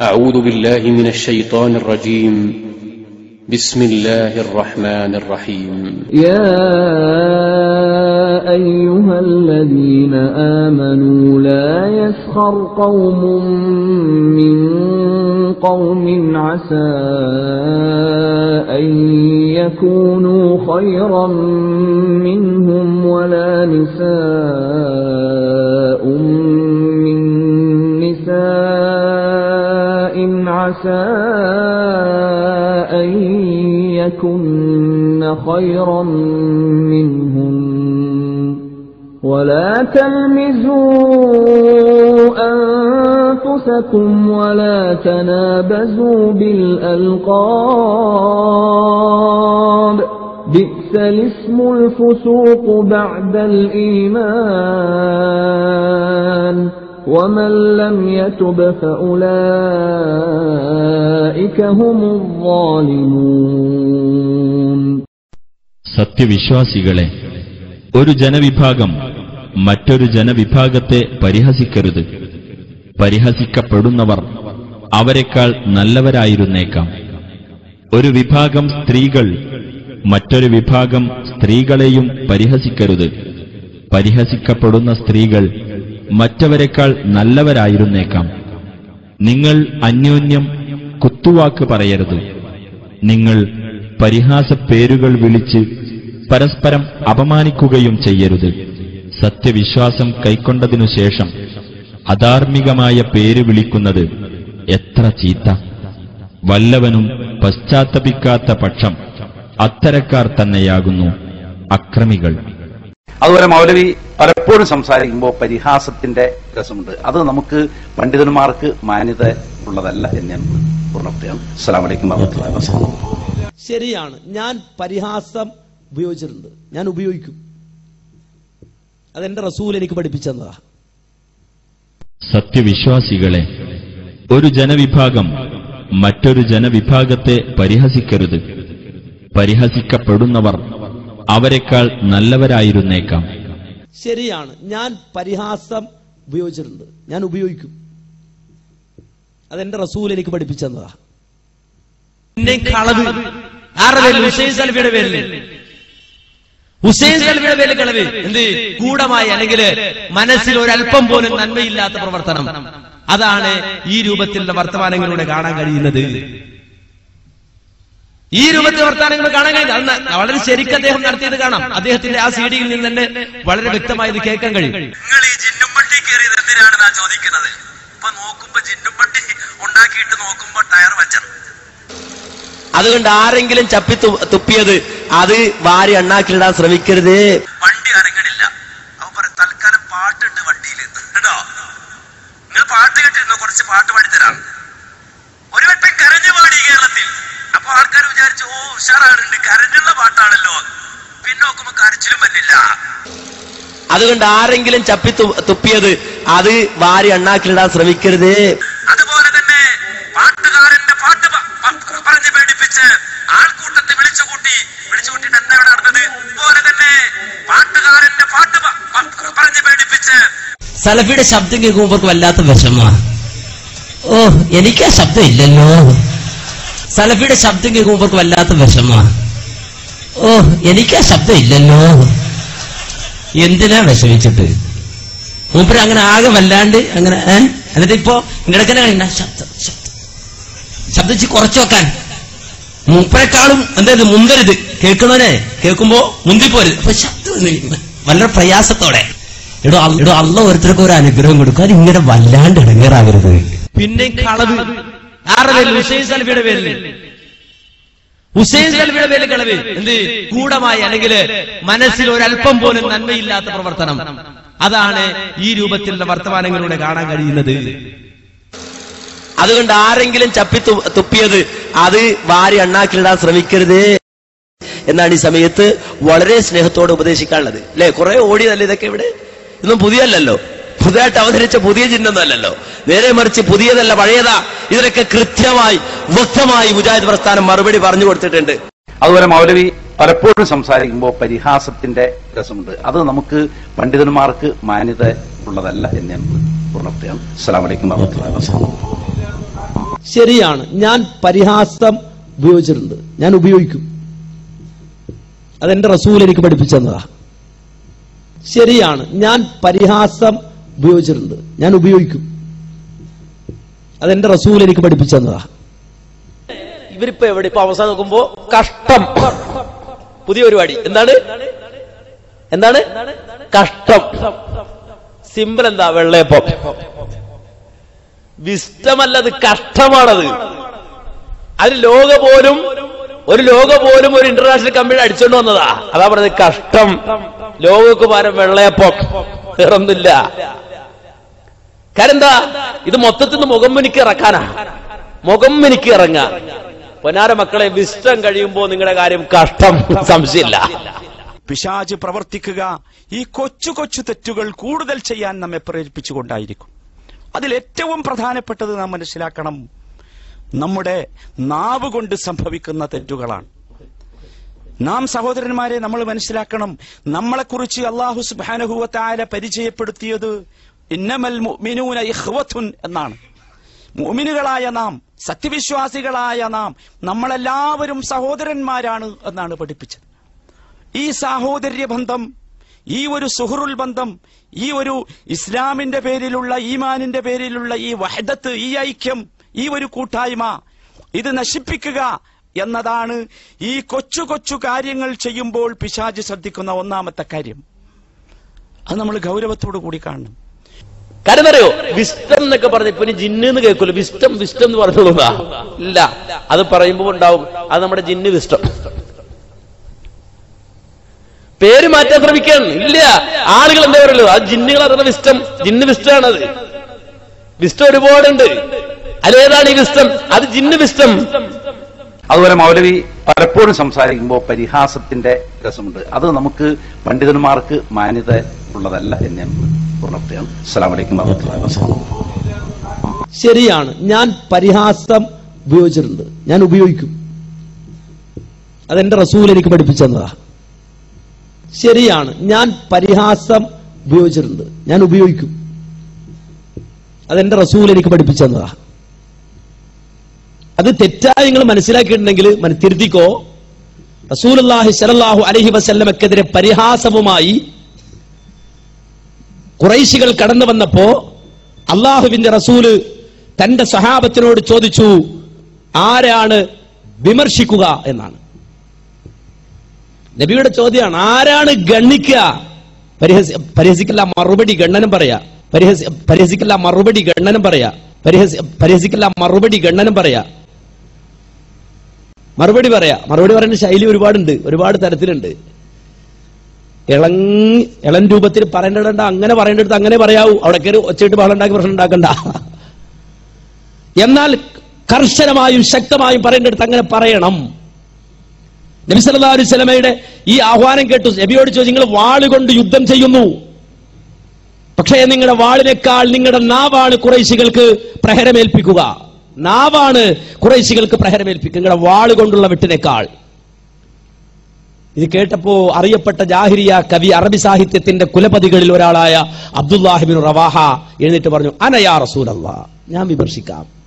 أعوذ بالله من الشيطان الرجيم. بسم الله الرحمن الرحيم. يا أيها الذين آمنوا لا يسخر قوم من قوم عسى أن يكونوا خيرا منهم ولا نساء عسى أن يكن خيرا منهم ولا تلمزوا أنفسكم ولا تنابزوا بالألقاب. بئس الاسم الفسوق بعد الإيمان. ومن لم يتب فأولئك هم الظالمون സത്യവിശ്വാസികളെ ഒരു ജനവിഭാഗം മറ്റൊരു ജനവിഭാഗത്തെ പരിഹസിക്കരുത് പരിഹസിക്കപ്പെടുന്നവർ അവരെക്കാൾ നല്ലവരായിരുന്നേക്കാം ഒരു വിഭാഗം സ്ത്രീകൾ മറ്റൊരു വിഭാഗം സ്ത്രീകളെയും പരിഹസിക്കരുത് പരിഹസിക്കപ്പെടുന്ന സ്ത്രീകൾ മറ്റവരെക്കാൾ നല്ലവരായിരുന്നേക്കാം. നിങ്ങൾ അന്യോന്യം കുത്തുവാക്ക് പറയരുത്. നിങ്ങൾ പരിഹാസ പേരുകൾ വിളിച്ച് പരസ്പരം അപമാനിക്കുകയും ചെയ്യരുത്. സത്യവിശ്വാസം കൈക്കൊണ്ടതിനു ശേഷം അധാർമികമായ പേര് വിളിക്കുന്നത് എത്ര ചീത്ത. വല്ലവനും പശ്ചാത്തപിക്കാത്ത പക്ഷം അത്തരക്കാർ തന്നെയാകുന്നു അക്രമികൾ. അതുപോലെ മൗലവി പലപ്പോഴും സംസാരിക്കുമ്പോൾ പരിഹാസത്തിന്റെ രസമുണ്ട്. അത് നമുക്ക് പണ്ഡിതന്മാർക്ക് മാന്യത ഉള്ളതല്ല എന്ന് ഞാൻ പൂർണപ്പെടുകയാണ് അസ്സാം വലൈക്കും ശരിയാണ്. ഞാൻ പരിഹാസം ഉപയോഗിച്ചിട്ടുണ്ട്. ഞാൻ ഉപയോഗിക്കും. അതെന്റെ റസൂൽ എനിക്ക് പഠിപ്പിച്ചെന്നതാ സത്യവിശ്വാസികളെ ഒരു ജനവിഭാഗം മറ്റൊരു ജനവിഭാഗത്തെ പരിഹസിക്കരുത്. പരിഹസിക്കപ്പെടുന്നവർ അവരെക്കാൾ നല്ലവരായിരുന്നേക്കാം. ശരിയാണ്. ഞാൻ പരിഹാസം ഉപയോഗിച്ചിട്ടുണ്ട്. ഞാൻ ഉപയോഗിക്കും. അതെന്റെ റസൂൽ എനിക്ക് പഠിപ്പിച്ചെന്നതാ. പിന്നെ കളവ്. ഹുസൈൻ സൽഫിയുടെ ഹുസൈൻ സൽഫിയുടെ പേരിൽ കളവ്. എന്ത്? കൂടമായി അല്ലെങ്കിൽ മനസ്സിൽ ഒരല്പം പോലും നന്മയില്ലാത്ത പ്രവർത്തനം. അതാണ് ഈ രൂപത്തിലുള്ള വർത്തമാനങ്ങളിലൂടെ കാണാൻ കഴിയുന്നത്. ഈ രൂപത്തിൽ വർത്തമാനങ്ങൾ കാണാൻ കഴിയും അന്ന് വളരെ ശരിക്കും അദ്ദേഹം നടത്തിയത് കാണാം. അദ്ദേഹത്തിന്റെ ആ സീഡിയിൽ നിന്ന് തന്നെ വളരെ വ്യക്തമായി ഇത് കേൾക്കാൻ കഴിയും. നിങ്ങൾ ഈ ജിന്നുംപട്ടി കയറിയത് എന്തിനാണെന്നാ ചോദിക്കുന്നത്? ഇപ്പൊ നോക്കുമ്പോ ജിന്നുംപട്ടി ഉണ്ടാക്കിയിട്ട് നോക്കുമ്പോ ടയർ വച്ചത്. അതുകൊണ്ട് ആരെങ്കിലും ചപ്പി തുപ്പിയത് അത് വാരി അണ്ണാക്കിലിടാൻ ശ്രമിക്കരുത് വണ്ടി അനങ്ങണില്ല അവൻ പറയും തൽക്കാലം പാട്ടുണ്ട് വണ്ടിയിൽ കേട്ടോ നിങ്ങൾ പാട്ട് കേട്ടിരുന്നോ കുറച്ച് പാട്ട് പാടിത്തരാം ഒരു വട്ടം കരഞ്ഞു പാടി കേരളത്തിൽ അപ്പൊ വിചാരിച്ചു ഓ ഉഷാറാടുണ്ട് കരഞ്ഞുള്ള പാട്ടാണല്ലോ. പിന്നോക്കുമ്പോ കരച്ചിലും പറ്റില്ല അതുകൊണ്ട് ആരെങ്കിലും ചപ്പി തുപ്പിയത് അത് വാരി അണ്ണാക്കിലിടാൻ ശ്രമിക്കരുത്. അതുപോലെ തന്നെ പാട്ടുകാരന്റെ പാട്ട് പറഞ്ഞ് പേടിപ്പിച്ച് ആൾക്കൂട്ടത്തെ വിളിച്ചുകൂട്ടി. വിളിച്ചുകൂട്ടിയിട്ട് എന്താ ഇവിടെ നടന്നത്? അതുപോലെ തന്നെ പാട്ടുകാരന്റെ പാട്ട് പറഞ്ഞ് പേടിപ്പിച്ച് സലഫിയുടെ ശബ്ദം കേൾക്കുമ്പോൾ വല്ലാത്ത വിഷമാ ഓ എനിക്ക് ആ ശബ്ദം ഇല്ലല്ലോ. സലഫിയുടെ ശബ്ദം കേൾക്കുമ്പോൾ വല്ലാത്ത വിഷമമാണ്. ഓ എനിക്ക് ആ ശബ്ദം ഇല്ലല്ലോ. എന്തിനാ വിഷമിച്ചിട്ട്? മൂപ്പര് അങ്ങനെ ആകെ വല്ലാണ്ട് അങ്ങനെ എന്നിട്ട് ഇപ്പോ കഴിയണ്ട ശബ്ദം ശബ്ദം. ശബ്ദിച്ച് കുറച്ചു വെക്കാൻ. മൂപ്പരെക്കാളും എന്തായത് മുന്തരുത്. കേൾക്കുന്നവനെ കേൾക്കുമ്പോ മുന്തിപ്പോരുത് അപ്പൊ ശബ്ദം വളരെ പ്രയാസത്തോടെ. എടോ എടോ അള്ള ഓരോരുത്തർക്കും ഒരു അനുഗ്രഹം കൊടുക്കാൻ ഇങ്ങനെ വല്ലാണ്ട് ഇടങ്ങേറാകരുത് പിന്നെ കളവ്. ആരുടെ പേരിൽ? ഹുസൈൻ സൽഫിയുടെ പേരിൽ. ഹുസൈൻ സൽഫിയുടെ പേരിൽ. കളവ്. എന്ത് ഗൂഢമായി അല്ലെങ്കിൽ മനസ്സിൽ ഒരല്പം പോലും നന്മയില്ലാത്ത പ്രവർത്തനം. അതാണ് ഈ രൂപത്തിലുള്ള വർത്തമാനങ്ങളിലൂടെ കാണാൻ കഴിയുന്നത്. അതുകൊണ്ട് ആരെങ്കിലും ചപ്പി തുപ്പിയത് അത് വാരി അണ്ണാക്കിലിടാൻ ശ്രമിക്കരുത് എന്നാണ് ഈ സമയത്ത് വളരെ സ്നേഹത്തോടെ ഉപദേശിക്കാനുള്ളത്. അല്ലെ? കുറെ ഓടിയതല്ലേ ഇതൊക്കെ ഇവിടെ? ഇതൊന്നും പുതിയല്ലല്ലോ പുതുതായിട്ട് അവതരിച്ച പുതിയ ചിഹ്നമൊന്നുമല്ലല്ലോ. നേരെ മറിച്ച് പുതിയതല്ല പഴയതാ. ഇതിനൊക്കെ കൃത്യമായി വ്യക്തമായി മുജാഹിദ് പ്രസ്ഥാനം മറുപടി പറഞ്ഞു കൊടുത്തിട്ടുണ്ട്. അതുപോലെ മൗലവി പലപ്പോഴും സംസാരിക്കുമ്പോൾ പരിഹാസത്തിന്റെ രസമുണ്ട്. അത് നമുക്ക് പണ്ഡിതന്മാർക്ക് മാന്യത ഉള്ളതല്ല എന്ന് ഞാൻ പൂർണപ്പെടുകയാണ് അസ്സാം വലൈക്കും ശരിയാണ്. ഞാൻ പരിഹാസം ഉപയോഗിച്ചിട്ടുണ്ട്. ഞാൻ ഉപയോഗിക്കും. അതെന്റെ റസൂൽ എനിക്ക് പഠിപ്പിച്ചെന്നതാ ശരിയാണ്. ഞാൻ പരിഹാസം ഉപയോഗിച്ചിട്ടുണ്ട്. ഞാൻ ഉപയോഗിക്കും. അതെന്റെ റസൂൽ എനിക്ക് പഠിപ്പിച്ചെന്നതാ ഇവരിപ്പോ എവിടെ? ഇപ്പൊ അവസാനം നോക്കുമ്പോ കഷ്ടം. പുതിയ പരിപാടി. എന്താണ്? എന്താണ്? കഷ്ടം. സിമ്പിൾ എന്താ? വെള്ളയപ്പം. വിഷ്ടമല്ലത് കഷ്ടമാണത്. അത് ലോക പോലും ഒരു ലോക പോലും ഒരു ഇന്റർനാഷണൽ കമ്പനി അടിച്ചോണ്ട് വന്നതാ. അതാ പറഞ്ഞത് കഷ്ടം. ലോകക്ക് പകരം വെള്ളയപ്പം. വേറൊന്നുമില്ല. കാരണം എന്താ ഇത് മൊത്തത്തിൽ മുഖം മിനിക്ക് ഇറക്കാനാ? മുഖം മിനിക്ക് ഇറങ്ങാ. പൊന്നാര മക്കളെ വിഷ്ടം കഴിയുമ്പോ നിങ്ങളുടെ കാര്യം കഷ്ടം. സംശയമില്ല. പിശാജ് പ്രവർത്തിക്കുക ഈ കൊച്ചു കൊച്ചു തെറ്റുകൾ കൂടുതൽ ചെയ്യാൻ നമ്മെ പ്രേരിപ്പിച്ചുകൊണ്ടായിരിക്കും. അതിൽ ഏറ്റവും പ്രധാനപ്പെട്ടത് നാം മനസ്സിലാക്കണം. നമ്മുടെ നാവ് കൊണ്ട് സംഭവിക്കുന്ന തെറ്റുകളാണ്. നാം സഹോദരന്മാരെ നമ്മൾ മനസ്സിലാക്കണം. നമ്മളെക്കുറിച്ച് അള്ളാഹു സുബാനഹുവത്തായ പരിചയപ്പെടുത്തിയത് ഇന്നമൽ മുഅ്മിനൂന ഇഖ്വത്തുൻ എന്നാണ്. മുഅ്മിനുകളായ നാം സത്യവിശ്വാസികളായ നാം നമ്മളെല്ലാവരും സഹോദരന്മാരാണ് എന്നാണ് പഠിപ്പിച്ചത്. ഈ സാഹോദര്യ ബന്ധം ഈ ഒരു സുഹൃൽ ബന്ധം ഈ ഒരു ഇസ്ലാമിന്റെ പേരിലുള്ള ഈമാനിന്റെ പേരിലുള്ള ഈ വഹദത്ത് ഈ ഐക്യം ഈ ഒരു കൂട്ടായ്മ ഇത് നശിപ്പിക്കുക എന്നതാണ് ഈ കൊച്ചു കൊച്ചു കാര്യങ്ങൾ ചെയ്യുമ്പോൾ പിശാജ് ശ്രദ്ധിക്കുന്ന ഒന്നാമത്തെ കാര്യം. അത് നമ്മൾ ഗൗരവത്തോടു കൂടി കാണണം. കാര്യം അറിയോ വിസ്റ്റം എന്നൊക്കെ പറഞ്ഞ ഇപ്പൊ ജിന്ന് എന്ന് കേൾക്കൂല. വിസ്റ്റം വിസ്റ്റം എന്ന് പറഞ്ഞോളൂ. ഇല്ല. അത് പറയുമ്പോ ഉണ്ടാവും. അത് നമ്മുടെ ജിന്ന് വിസ്റ്റം പേര് മാറ്റാൻ ശ്രമിക്കാൻ ഇല്ല. ആളുകൾ എന്താ പറയുള്ളൂ? അത് ജിന്നുകൾ അറിയുന്ന വിസ്റ്റം ജിന്ന് വിസ്റ്റമാണത് വിസ്റ്റം ഒരുപാടുണ്ട്. അതേതാണ് ഈ വിസ്റ്റം അത് ജിന്ന് വിസ്റ്റം അതുപോലെ മൗലവി പലപ്പോഴും സംസാരിക്കുമ്പോൾ പരിഹാസത്തിന്റെ രസമുണ്ട്. അത് നമുക്ക് പണ്ഡിതന്മാർക്ക് മാന്യത ഉള്ളതല്ല എന്ന് ഞാൻ ശരിയാണ്. ഞാൻ പരിഹാസം ഉപയോഗിച്ചിട്ടുണ്ട്. ഞാൻ ഉപയോഗിക്കും. അതെന്റെ റസൂൽ എനിക്ക് പഠിപ്പിച്ചതാ ശരിയാണ്. ഞാൻ പരിഹാസം ഉപയോഗിച്ചിട്ടുണ്ട്. ഞാൻ ഉപയോഗിക്കും. അതെന്റെ റസൂൽ എനിക്ക് പഠിപ്പിച്ചതാ അത് തെറ്റായി നിങ്ങൾ മനസ്സിലാക്കിയിട്ടുണ്ടെങ്കിൽ മന- തിരുത്തിക്കോ. സ്വല്ലല്ലാഹു അലൈഹി വസല്ലമക്കെതിരെ പരിഹാസവുമായി കുറൈശികൾ കടന്നു വന്നപ്പോ അള്ളാഹുവിന്റെ റസൂൽ തന്റെ സഹാബത്തിനോട് ചോദിച്ചു ആരാണ് വിമർശിക്കുക? എന്നാണ്. നബിയുടെ ചോദ്യമാണ് ആരാണ് ഗണ്ണിക്കുക? പരിഹസി പരിഹസിക്കല്ല മറുപടി ഗണ്ണനം പറയാ. പരിഹസി പരിഹസിക്കല്ല മറുപടി ഗണ്ണനം പറയാ. പരിഹസി പരിഹസിക്കല്ല മറുപടി ഗണ്ണനം പറയാ. മറുപടി പറയാ. മറുപടി പറയുന്ന ശൈലി ഒരുപാടുണ്ട് ഒരുപാട് തരത്തിലുണ്ട്. ഇളങ്ങി ഇളൻ രൂപത്തിൽ പറയേണ്ടിടണ്ട അങ്ങനെ പറയേണ്ടടുത്ത് അങ്ങനെ പറയാവൂ. അവിടെ കയറി ഒച്ചയിട്ട് ബഹളം ഉണ്ടാക്കി പ്രശ്നം ഉണ്ടാക്കണ്ട. എന്നാൽ കർശനമായും ശക്തമായും പറയേണ്ടടുത്ത് അങ്ങനെ പറയണം. നബി സല്ലല്ലാഹു അലൈഹി വസല്ലമയുടെ ഈ ആഹ്വാനം കേട്ടു. നബിയോട് ചോദിച്ചു നിങ്ങൾ വാളുകൊണ്ട് യുദ്ധം ചെയ്യുന്നു. പക്ഷേ നിങ്ങളുടെ വാളിനേക്കാൾ നിങ്ങളുടെ നാവാണ് കുറേശികൾക്ക് പ്രഹരമേൽപ്പിക്കുക. നാവാണ് കുറേശികൾക്ക് പ്രഹരമേൽപ്പിക്കുക. നിങ്ങളുടെ വാളുകൊണ്ടുള്ള വെട്ടിനേക്കാൾ. ഇത് കേട്ടപ്പോ അറിയപ്പെട്ട ജാഹിരിയ കവി അറബി സാഹിത്യത്തിന്റെ കുലപതികളിൽ ഒരാളായ അബ്ദുല്ലാഹിബിൻ റവാഹ എഴുന്നേറ്റ് പറഞ്ഞു അനയാ റസൂലല്ല. ഞാൻ വിമർശിക്കാം.